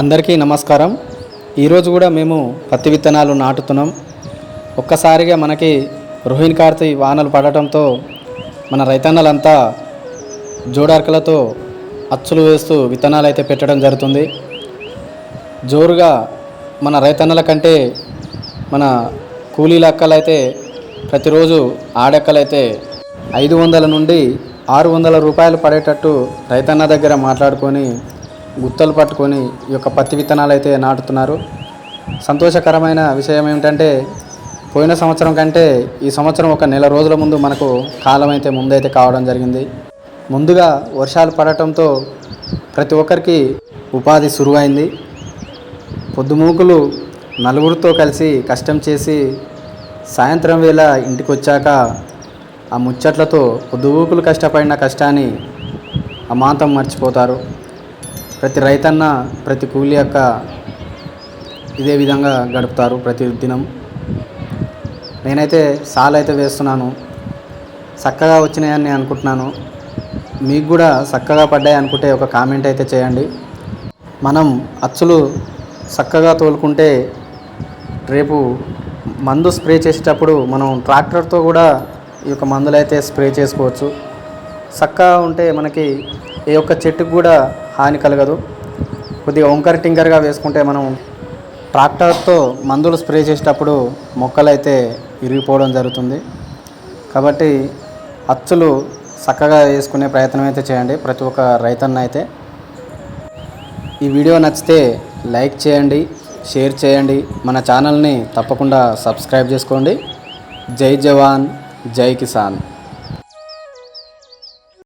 అందరికీ నమస్కారం. ఈరోజు కూడా మేము పత్తి విత్తనాలు నాటుతున్నాం. ఒక్కసారిగా మనకి రోహిణి కార్తి వానలు పడటంతో మన రైతన్నలంతా జోడార్కలతో అచ్చులు వేస్తూ విత్తనాలు అయితే పెట్టడం జరుగుతుంది. జోరుగా మన రైతన్నల కంటే మన కూలీల అక్కలైతే ప్రతిరోజు ఆడెక్కలైతే ఐదు వందల నుండి ఆరు వందల రూపాయలు పడేటట్టు రైతన్న దగ్గర మాట్లాడుకొని గుత్తలు పట్టుకొని ఈ యొక్క పత్తి విత్తనాలు అయితే నాటుతున్నారు. సంతోషకరమైన విషయం ఏమిటంటే పోయిన సంవత్సరం కంటే ఈ సంవత్సరం ఒక నెల రోజుల ముందు మనకు కాలం అయితే ముందైతే కావడం జరిగింది. ముందుగా వర్షాలు పడటంతో ప్రతి ఒక్కరికి ఉపాధి సురువైంది. పొద్దుమూకులు నలుగురితో కలిసి కష్టం చేసి సాయంత్రం వేళ ఇంటికి వచ్చాక ఆ ముచ్చట్లతో పొద్దుమూకులు కష్టపడిన కష్టాన్ని అమాంతం మర్చిపోతారు. ప్రతి రైతన్న ప్రతి కూలి యొక్క ఇదే విధంగా గడుపుతారు ప్రతి దినం. నేనైతే సాల్ అయితే వేస్తున్నాను. చక్కగా వచ్చినాయని నేను అనుకుంటున్నాను. మీకు కూడా చక్కగా పడ్డాయి అనుకుంటే ఒక కామెంట్ అయితే చేయండి. మనం అచ్చులు చక్కగా తోలుకుంటే రేపు మందు స్ప్రే చేసేటప్పుడు మనం ట్రాక్టర్తో కూడా ఈ యొక్క మందులు అయితే స్ప్రే చేసుకోవచ్చు. చక్కగా ఉంటే మనకి ఏ ఒక్క చెట్టుకు కూడా హాని కలగదు. కొద్దిగా వంకర టింకర్గా వేసుకుంటే మనం ట్రాక్టర్తో మందులు స్ప్రే చేసేటప్పుడు మొక్కలు అయితే ఇరిగిపోవడం జరుగుతుంది. కాబట్టి అచ్చులు చక్కగా వేసుకునే ప్రయత్నం అయితే చేయండి ప్రతి ఒక్క రైతన్న అయితే ఈ వీడియో నచ్చితే లైక్ చేయండి షేర్ చేయండి. మన ఛానల్ని తప్పకుండా సబ్స్క్రైబ్ చేసుకోండి. జై జవాన్ జై కిసాన్.